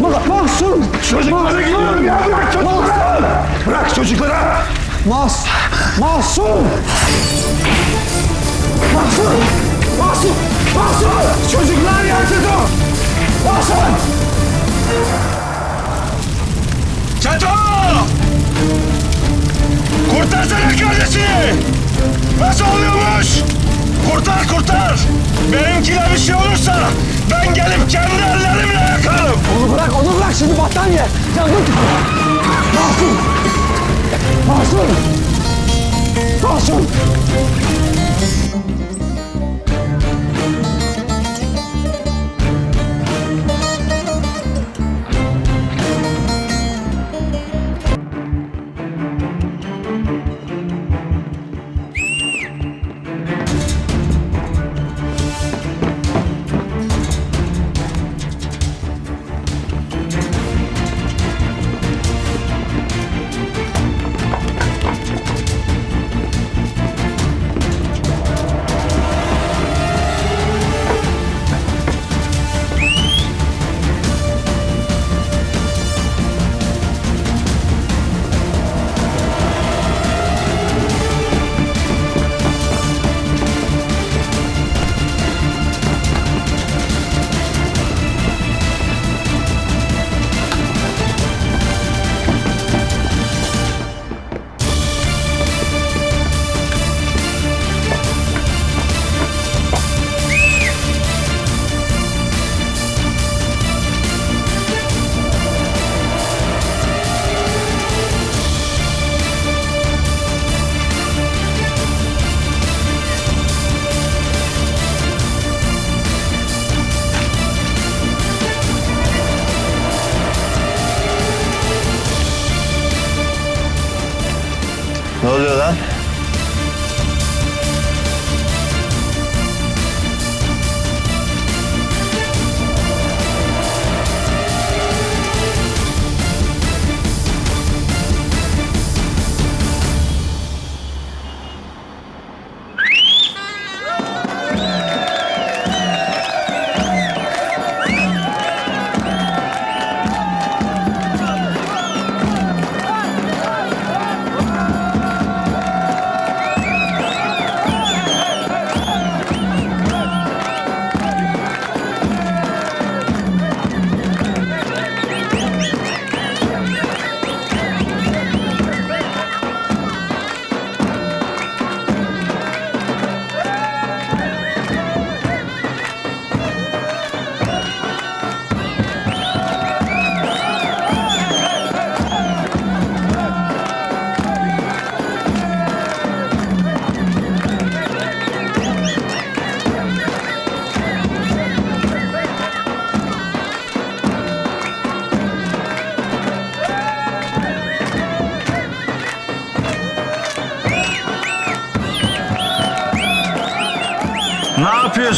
Mahsun. Çocuklara gidiyorum ya bırak çocuklara. Bırak çocuklara. Mas. Mahsun. Mahsun. Mahsun. Mahsun. Çocuklar yerde dur. Mahsun. Çeto! Kurtarsana kardeşini! Nasıl oluyormuş? Kurtar kurtar! Benimkine bir şey olursa ben gelip kendi ellerimle yakarım. Onu bırak onu bırak şimdi battaniye. Yangın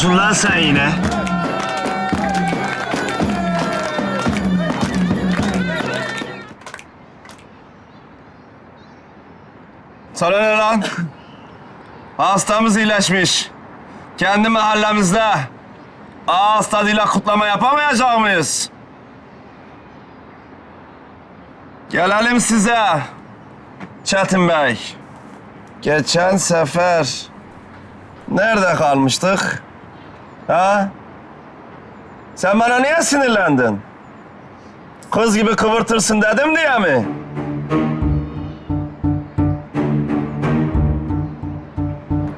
yapıyorsun lan sen yine? Sana ne lan? Hastamız iyileşmiş. Kendi mahallemizde ağız tadıyla kutlama yapamayacak mıyız? Gelelim size. Çetin Bey. Geçen sefer nerede kalmıştık? Ha? Sen bana niye sinirlendin? Kız gibi kıvırtırsın dedim diye mi?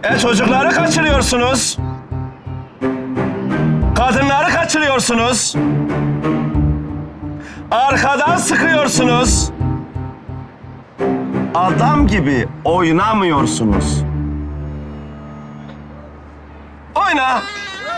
E çocukları kaçırıyorsunuz. Kadınları kaçırıyorsunuz. Arkadan sıkıyorsunuz. Adam gibi oynamıyorsunuz. Oyna.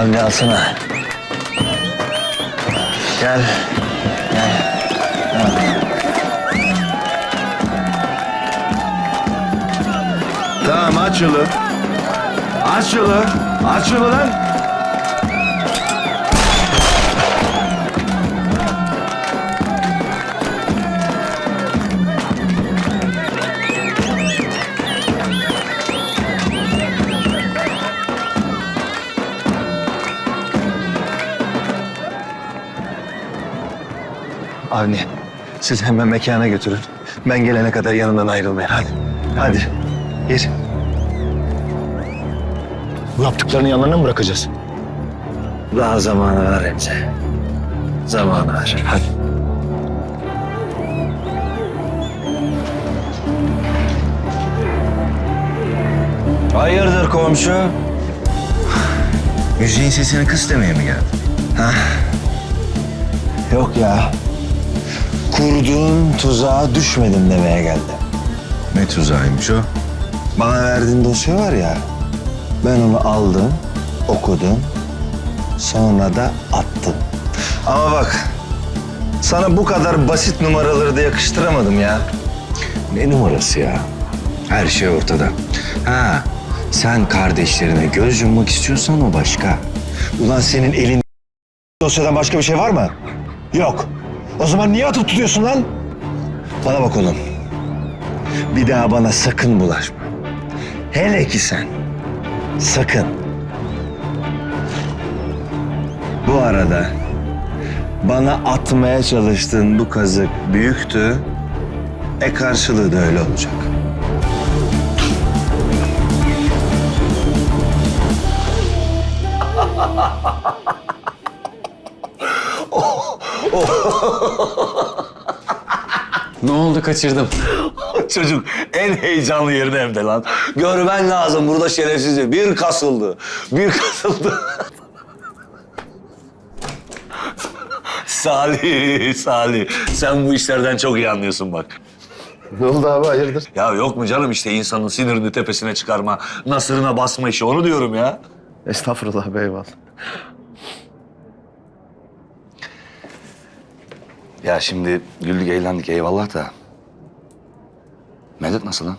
Abi alsana. Gel. Gel. Tamam aç yolu. Aç lan. Avni, siz hemen mekana götürün. Ben gelene kadar yanından ayrılmayın. Hadi. Hadi. Gir. Bu yaptıklarını yanlarına mı bırakacağız? Daha zamanı var Remzi. Zamanı var. Hadi. Hayırdır komşu? Müziğin sesini kıs demeye mi geldin? Ha? Yok ya. Kurduğun tuzağa düşmedim demeye geldim. Ne tuzağıymış o? Bana verdiğin dosya var ya, ben onu aldım, okudum, sonra da attım. Ama bak, sana bu kadar basit numaraları da yakıştıramadım ya. Ne numarası ya? Her şey ortada. Ha, sen kardeşlerine göz yummak istiyorsan o başka. Ulan senin elin dosyadan başka bir şey var mı? Yok. O zaman niye atıp tutuyorsun lan? Bana bak oğlum. Bir daha bana sakın bulaşma. Hele ki sen. Sakın. Bu arada bana atmaya çalıştığın bu kazık büyüktü. E karşılığı da öyle olacak. Ne oldu kaçırdım. Çocuk en heyecanlı yerine hem de lan. Görmen lazım burada şerefsizi. Bir kasıldı. Bir kasıldı. Salih, Salih. Sen bu işlerden çok iyi anlıyorsun bak. Ne oldu abi hayırdır? Ya yok mu canım işte insanın sinirini tepesine çıkarma, nasırına basma işi onu diyorum ya. Estağfurullah be eyvallah. Ya şimdi güldük eğlendik eyvallah da. Medet nasıl lan?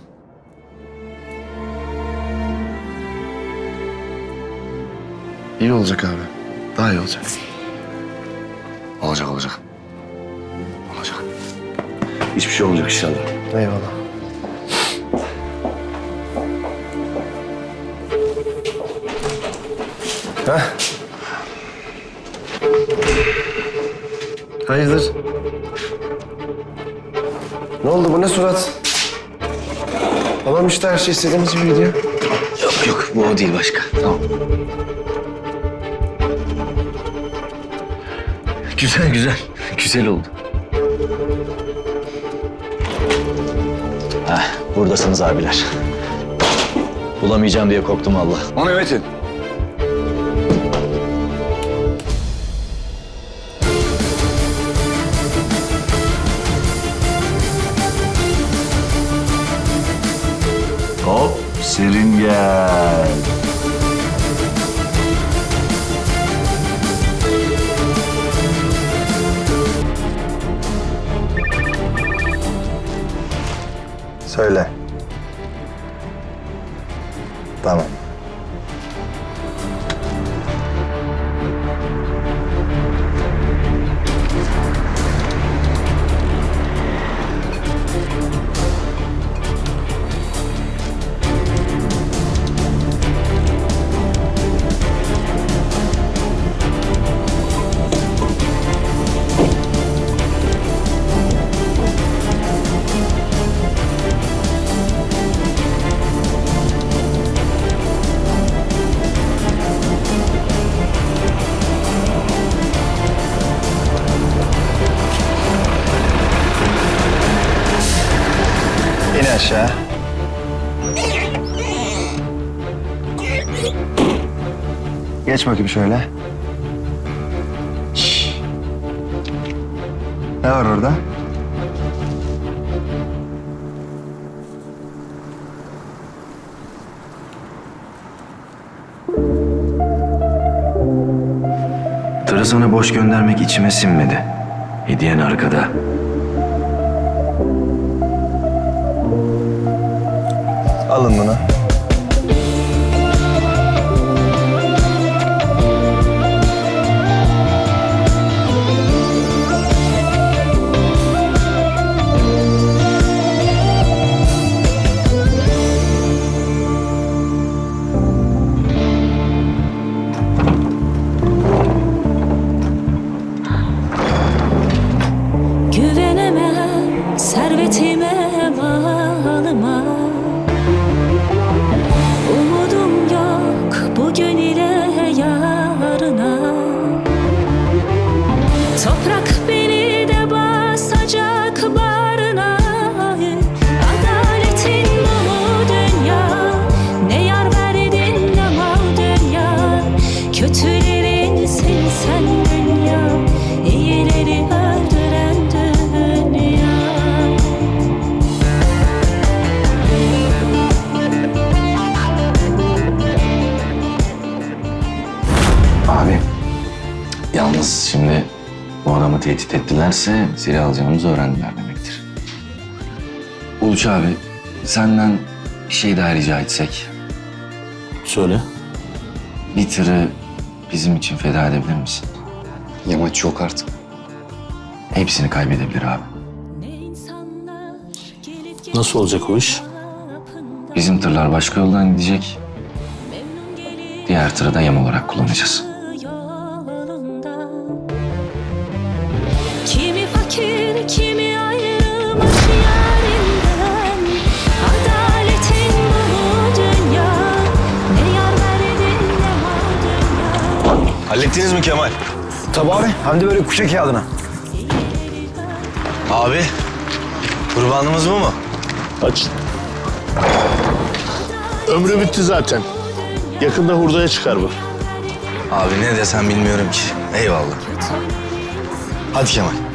İyi olacak abi. Daha iyi olacak. Olacak olacak. Olacak. Hiçbir şey olmayacak inşallah. Eyvallah. Heh. Hayırdır? Ne oldu bu ne surat? Tamam işte her şey istediğimiz gibi gidiyor. Yok yok bu o değil başka. Tamam. Güzel güzel. Güzel oldu. Heh, buradasınız abiler. Bulamayacağım diye korktum Allah. O ne Metin? Gel. Söyle. Geç bakayım şöyle. Şş. Ne var orada? Tırı sana boş göndermek içime sinmedi. Hediyen arkada. Alın bunu. Tehdit ettilerse silah alacağımızı öğrendiler demektir. Uluç abi senden bir şey daha rica etsek. Söyle. Bir tırı bizim için feda edebilir misin? Yamaç yok artık. Hepsini kaybedebilir abi. Nasıl olacak o iş? Bizim tırlar başka yoldan gidecek. Diğer tırı da yem olarak kullanacağız. Hallettiniz mi Kemal? Tabii abi. Hem de böyle kuşa kağıdına. Abi, kurbanımız bu mu? Aç. Ömrü bitti zaten. Yakında hurdaya çıkar bu. Abi ne desem bilmiyorum ki. Eyvallah. Hadi Kemal.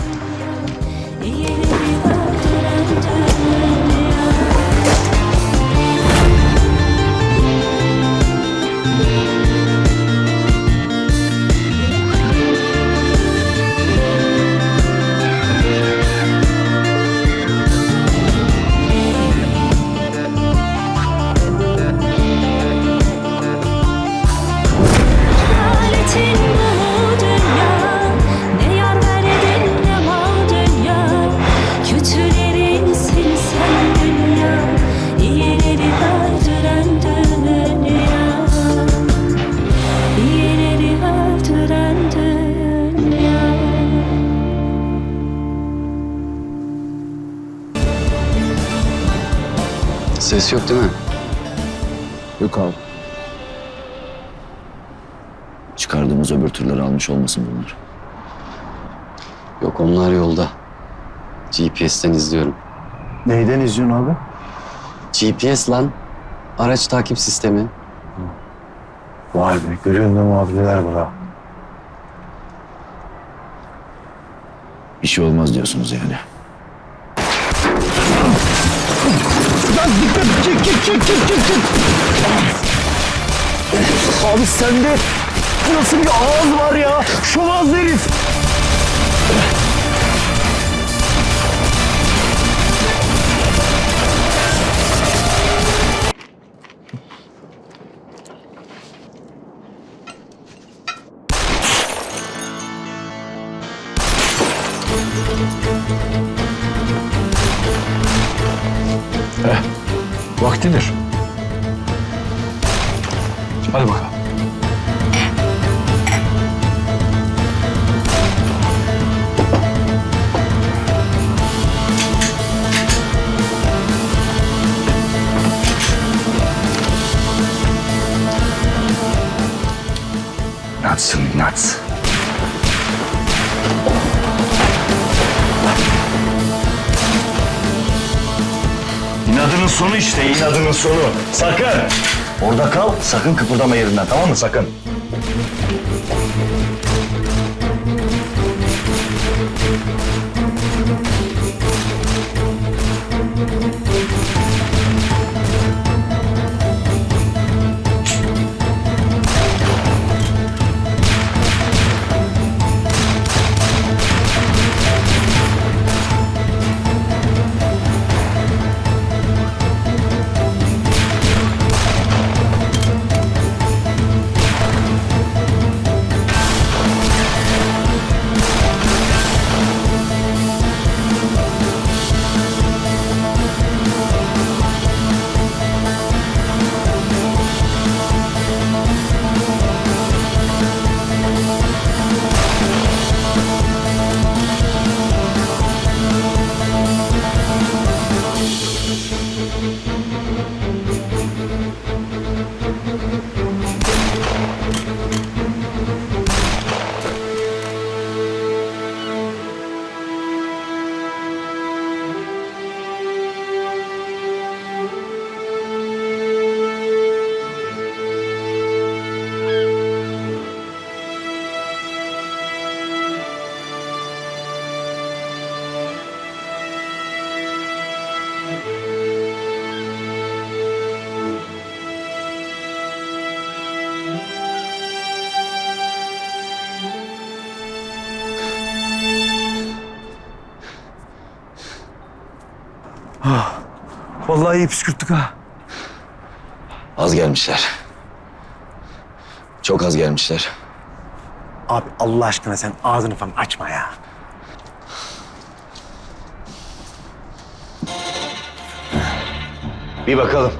GPS'ten izliyorum. Neyden izliyorsun abi? GPS lan. Araç takip sistemi. Vay be görüyorsun değil mi abi neler var ha. Bir şey olmaz diyorsunuz yani. Abi sende nasıl bir ağız var ya? Şomaz herif. Sonu işte, inadının sonu. Sakın! Orada kal, sakın kıpırdama yerinden, tamam mı? Sakın. Vallahi iyi püskürttük ha. Az gelmişler. Çok az gelmişler. Abi Allah aşkına sen ağzını falan açma ya. Bir bakalım.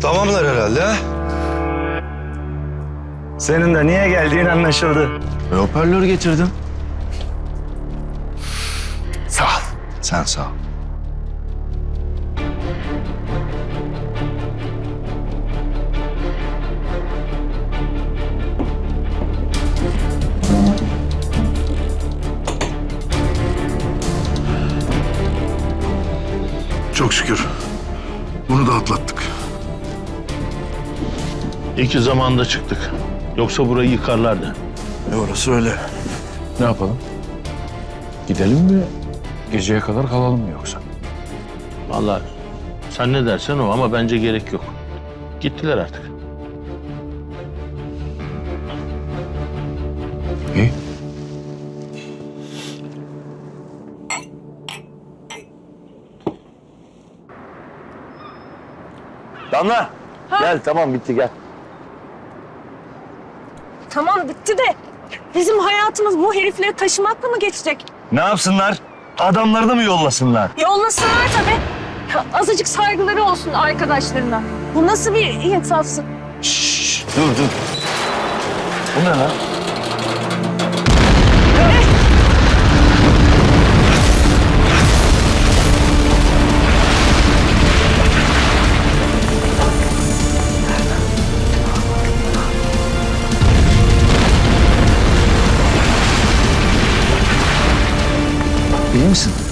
Tamamlar herhalde ha? Senin de niye geldiğin anlaşıldı. E, hoparlör getirdim. Sağ ol. Sen sağ ol. Çok şükür. Bunu da atlattık. İyi ki zamanında çıktık. Yoksa burayı yıkarlardı. E orası öyle. Ne yapalım? Gidelim mi? Geceye kadar kalalım mı yoksa? Vallahi sen ne dersen o ama bence gerek yok. Gittiler artık. İyi. Damla. Gel tamam bitti gel. Tamam bitti de bizim hayatımız bu herifleri taşımakla mı geçecek? Ne yapsınlar? Adamlarını mı yollasınlar? Yollasınlar tabii. Ya, Azıcık saygıları olsun arkadaşlarına. Bu nasıl bir insafsın? Dur dur. Bu ne lan? İyi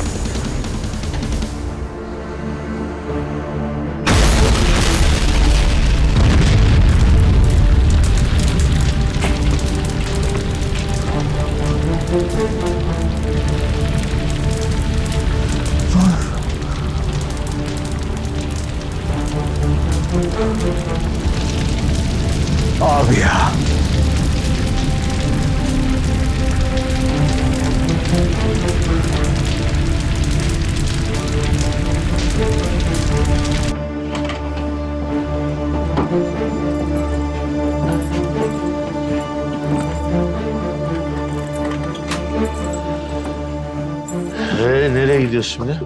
Ee, nereye gidiyorsun şimdi?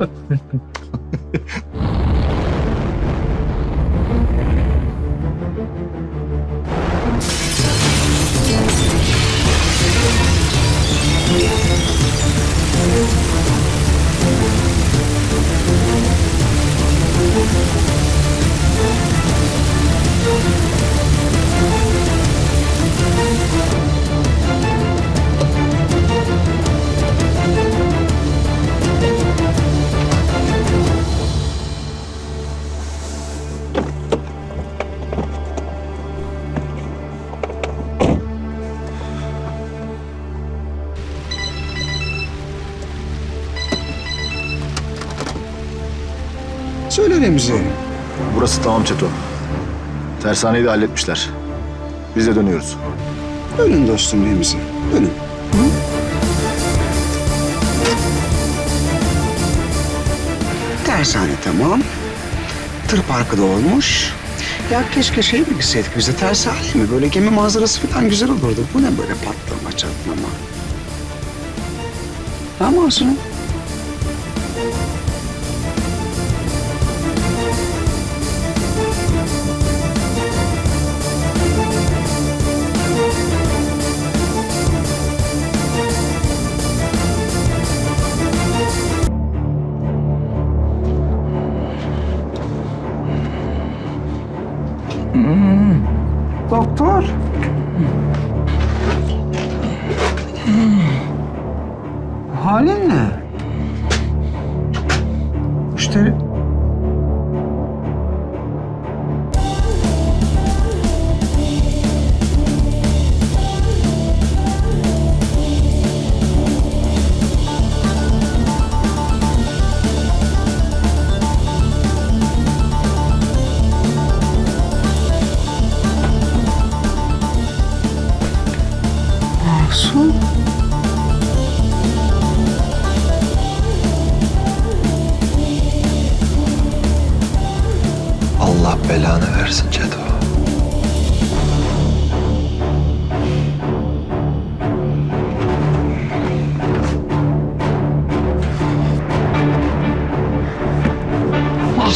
Remzi. Burası tamam Çeto. Tersaneyi de halletmişler. Biz de dönüyoruz. Dönün dostum Remzi. Dönün. Tersane tamam. Tır parkı da olmuş. Ya keşke şey mi gitseydik bize tersane mi? Böyle gemi manzarası falan güzel olurdu. Bu ne böyle patlama çatlama? Ha Masum? Halin ne?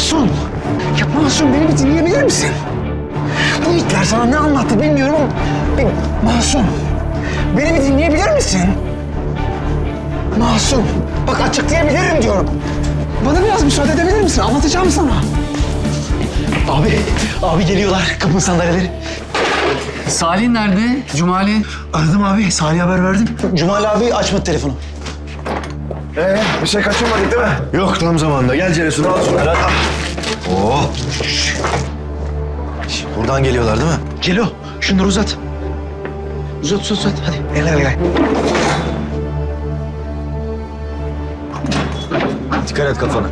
Mahsun. Ya Mahsun beni bir dinleyebilir misin? Bu itler sana ne anlattı bilmiyorum ama... Bir- Mahsun. Beni bir dinleyebilir misin? Mahsun. Bak açıklayabilirim diyorum. Bana biraz müsaade edebilir misin? Anlatacağım sana. Abi, abi geliyorlar. Kapın sandalyeleri. Salih nerede? Cumali? Aradım abi. Salih'e haber verdim. Cumali abi açmadı telefonu. Ee, bir şey kaçırmadık değil mi? Yok tam zamanında. Gel Ceresun al şunları. hadi. Oo. Şş, Buradan geliyorlar değil mi? Celo, şunları uzat. Uzat, uzat, uzat. Hadi. Gel, gel, gel. Dikkat et kafana.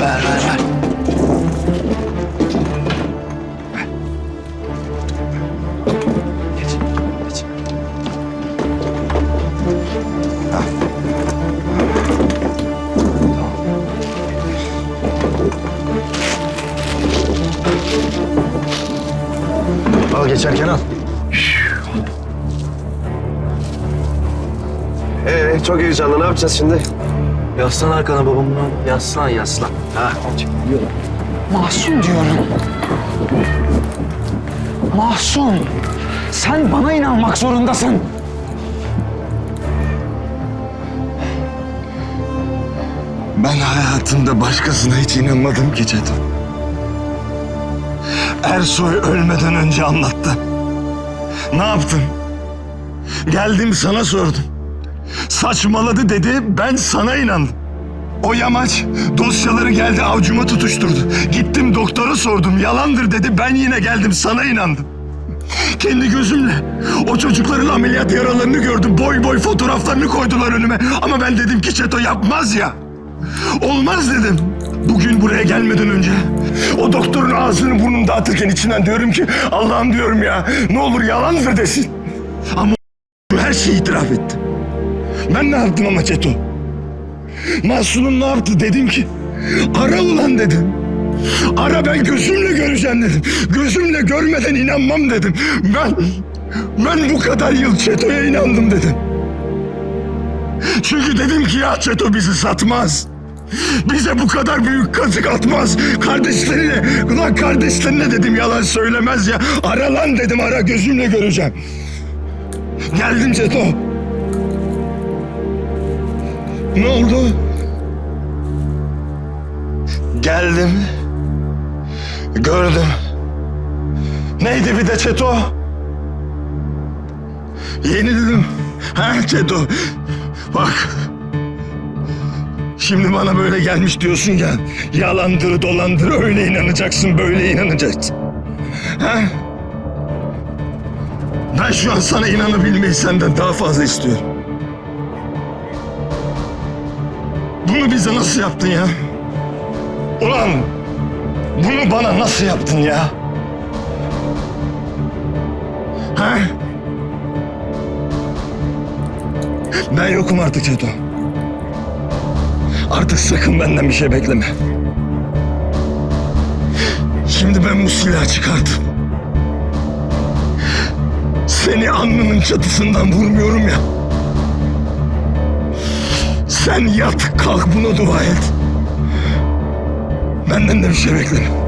Ver, ver, ver. Yapacağız şimdi? Yaslan arkana babamın. Yaslan, yaslan. Ha. Mahsun diyorum. Mahsun. Sen bana inanmak zorundasın. Ben hayatımda başkasına hiç inanmadım ki Çeto. Ersoy ölmeden önce anlattı. Ne yaptın? Geldim sana sordum. Saçmaladı dedi, ben sana inandım. O yamaç dosyaları geldi avcuma tutuşturdu. Gittim doktora sordum, yalandır dedi, ben yine geldim sana inandım. Kendi gözümle o çocukların ameliyat yaralarını gördüm. Boy boy fotoğraflarını koydular önüme. Ama ben dedim ki Çeto yapmaz ya. Olmaz dedim. Bugün buraya gelmeden önce o doktorun ağzını burnunu dağıtırken içinden diyorum ki Allah'ım diyorum ya ne olur yalandır desin. Ama her şeyi itiraf etti. Ben ne yaptım ama Çeto? Mahsun'un ne yaptı dedim ki ara ulan dedim. Ara ben gözümle göreceğim dedim. Gözümle görmeden inanmam dedim. Ben ben bu kadar yıl Çeto'ya inandım dedim. Çünkü dedim ki ya Çeto bizi satmaz. Bize bu kadar büyük kazık atmaz. Kardeşlerine, ulan kardeşlerine dedim yalan söylemez ya. Ara lan dedim ara gözümle göreceğim. Geldim Çeto. Ne oldu? Geldim. Gördüm. Neydi bir de Çeto? Yenildim. Ha Çeto. Bak. Şimdi bana böyle gelmiş diyorsun ya. Yalandır dolandır öyle inanacaksın böyle inanacaksın. Ha? Ben şu an sana inanabilmeyi senden daha fazla istiyorum. Bunu bize nasıl yaptın ya? Ulan bunu bana nasıl yaptın ya? Ha? Ben yokum artık Çeto. Artık sakın benden bir şey bekleme. Şimdi ben bu silahı çıkardım. Seni alnının çatısından vurmuyorum ya. Sen yat kalk buna dua et. Benden de bir şey bekleme.